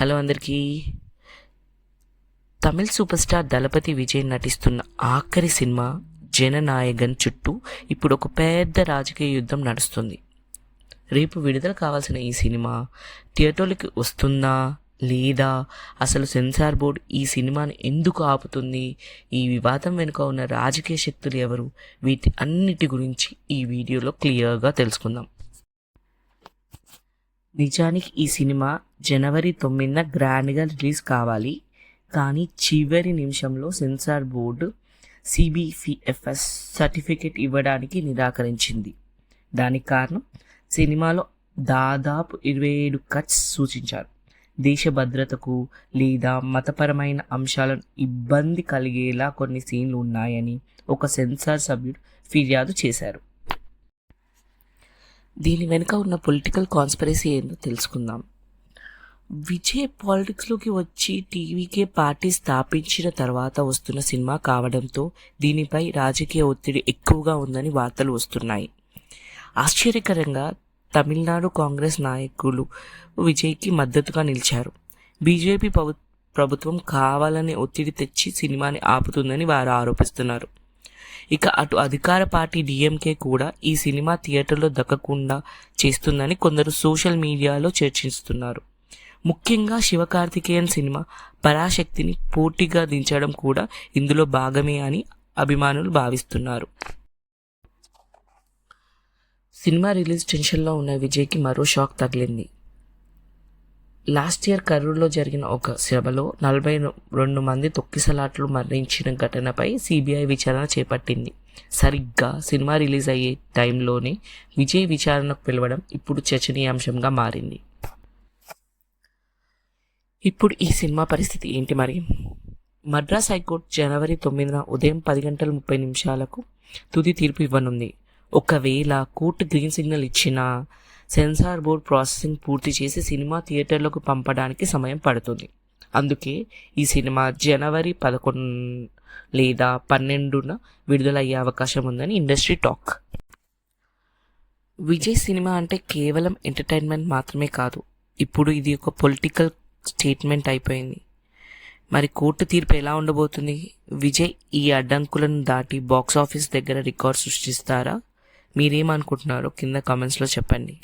Hello అందరికీ. Tamil super star Thalapathy Vijay నటిస్తున్న ఆఖరి సినిమా జననాయగన్ చుట్టూ ఇప్పుడు ఒక పెద్ద రాజకీయ యుద్ధం నడుస్తుంది. రేపు విడుదల కావాల్సిన ఈ సినిమా థియేటర్లకి వస్తుందా లేదా? అసలు సెన్సార్ బోర్డ్ ఈ సినిమాని ఎందుకు ఆపుతుంది? ఈ వివాదం వెనుక ఉన్న రాజకీయ శక్తులు ఎవరు? వీటి అన్నిటి గురించి ఈ వీడియోలో క్లియర్గా తెలుసుకుందాం. నిజానికి ఈ సినిమా జనవరి తొమ్మిదిన గ్రాండ్గా రిలీజ్ కావాలి. కానీ చివరి నిమిషంలో సెన్సార్ బోర్డు సిబిసిఎఫ్ఎస్ సర్టిఫికేట్ ఇవ్వడానికి నిరాకరించింది. దానికి కారణం సినిమాలో దాదాపు ఇరవై ఏడు కట్స్ సూచించారు. దేశ భద్రతకు లేదా మతపరమైన అంశాలను ఇబ్బంది కలిగేలా కొన్ని సీన్లు ఉన్నాయని ఒక సెన్సార్ సభ్యుడు ఫిర్యాదు చేశారు. దీని వెనుక ఉన్న పొలిటికల్ కాన్స్పరసీ ఏందో తెలుసుకుందాం. విజయ్ పాలిటిక్స్లోకి వచ్చి టీవీకే పార్టీ స్థాపించిన తర్వాత వస్తున్న సినిమా కావడంతో దీనిపై రాజకీయ ఒత్తిడి ఎక్కువగా ఉందని వార్తలు వస్తున్నాయి. ఆశ్చర్యకరంగా తమిళనాడు కాంగ్రెస్ నాయకులు విజయ్కి మద్దతుగా నిలిచారు. బీజేపీ ప్రభుత్వం కావాలనే ఒత్తిడి తెచ్చి సినిమాని ఆపుతుందని వారు ఆరోపిస్తున్నారు. ఇక అటు అధికార పార్టీ డిఎంకే కూడా ఈ సినిమా థియేటర్లో దక్కకుండా చేస్తుందని కొందరు సోషల్ మీడియాలో చర్చిస్తున్నారు. ముఖ్యంగా శివకార్తికేయన్ సినిమా పరాశక్తిని పోటీగా దించడం కూడా ఇందులో భాగమే అని అభిమానులు భావిస్తున్నారు. సినిమా రిలీజ్ టెన్షన్లో ఉన్న విజయ్కి మరో షాక్ తగిలింది. లాస్ట్ ఇయర్ కర్రూలులో జరిగిన ఒక సభలో నలభై రెండు మంది తొక్కిసలాట్లు మరణించిన ఘటనపై సిబిఐ విచారణ చేపట్టింది. సరిగ్గా సినిమా రిలీజ్ అయ్యే టైంలోనే విజయ్ విచారణకు పిలవడం ఇప్పుడు చర్చనీయాంశంగా మారింది. ఇప్పుడు ఈ సినిమా పరిస్థితి ఏంటి మరి? మద్రాస్ హైకోర్టు జనవరి తొమ్మిదిన ఉదయం పది గంటల ముప్పై నిమిషాలకు తుది తీర్పు ఇవ్వనుంది. ఒకవేళ కోర్టు గ్రీన్ సిగ్నల్ ఇచ్చినా సెన్సార్ బోర్డ్ ప్రాసెసింగ్ పూర్తి చేసి సినిమా థియేటర్లకు పంపడానికి సమయం పడుతుంది. అందుకే ఈ సినిమా జనవరి పదకొండు లేదా పన్నెండున విడుదలయ్యే అవకాశం ఉందని ఇండస్ట్రీ టాక్. విజయ్ సినిమా అంటే కేవలం ఎంటర్టైన్మెంట్ మాత్రమే కాదు ఇప్పుడు ఇది ఒక పొలిటికల్ స్టేట్మెంట్ అయిపోయింది. మరి కోర్టు తీర్పు ఎలా ఉండబోతుంది? విజయ్ ఈ అడ్డంకులను దాటి బాక్స్ ఆఫీస్ దగ్గర రికార్డ్ సృష్టిస్తారా? మీరేమనుకుంటున్నారో కింద కామెంట్స్లో చెప్పండి.